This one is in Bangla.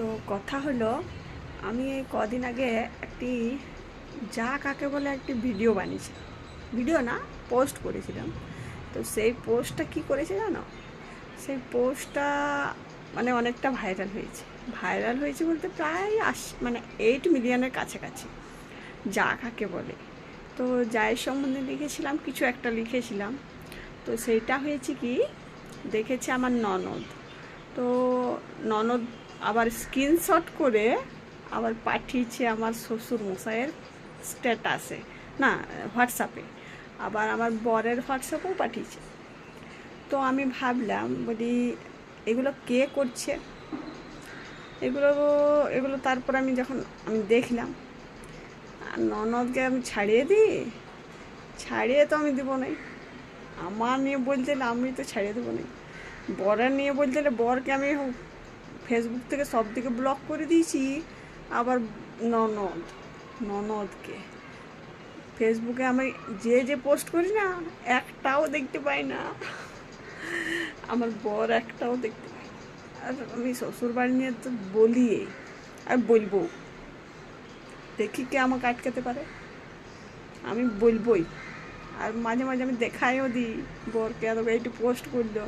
তো কথা হলো, আমি কদিন আগে একটি যা কাকে বলে একটি ভিডিও বানিয়েছি ভিডিও না, পোস্ট করেছিলাম। তো সেই পোস্টটা কি করেছে জানো? সেই পোস্টটা মানে অনেকটা ভাইরাল হয়েছে। ভাইরাল হয়েছে বলতে প্রায় আশ মানে এইট মিলিয়নের কাছাকাছি, যা কাকে বলে। তো যায়ের সম্বন্ধে লিখেছিলাম, কিছু একটা লিখেছিলাম। তো সেইটা হয়েছে কি, দেখেছে আমার ননদ। তো ননদ আবার স্ক্রিনশট করে আবার পাঠিয়েছে আমার শ্বশুর মশাইয়ের স্ট্যাটাসে। না, হোয়াটসঅ্যাপে। আবার আমার বরের হোয়াটসঅ্যাপেও পাঠিয়েছে। তো আমি ভাবলাম, বলি, এগুলো কে করছে? এগুলো এগুলো তারপর আমি যখন আমি দেখলাম, ননদকে আমি ছাড়িয়ে দিই? ছাড়িয়ে তো আমি দেবো নাই। আমার নিয়ে বলতে আমি তো ছাড়িয়ে দেবো না বরের নিয়ে বলতে বরকে আমি ফেসবুক থেকে সব থেকে ব্লক করে দিয়েছি। আবার ননদ, ননদকে। ফেসবুকে আমি যে যে পোস্ট করি না, একটাও দেখতে পাই না। আমার বর একটাও দেখতে পাই আর আমি শ্বশুর বাড়ি নিয়ে তো বলি আর বলব। দেখি কে আমাকে আটকাতে পারে। আমি বলবোই। আর মাঝে মাঝে আমি দেখাইও দিই। বরকে আর এইটু পোস্ট করল।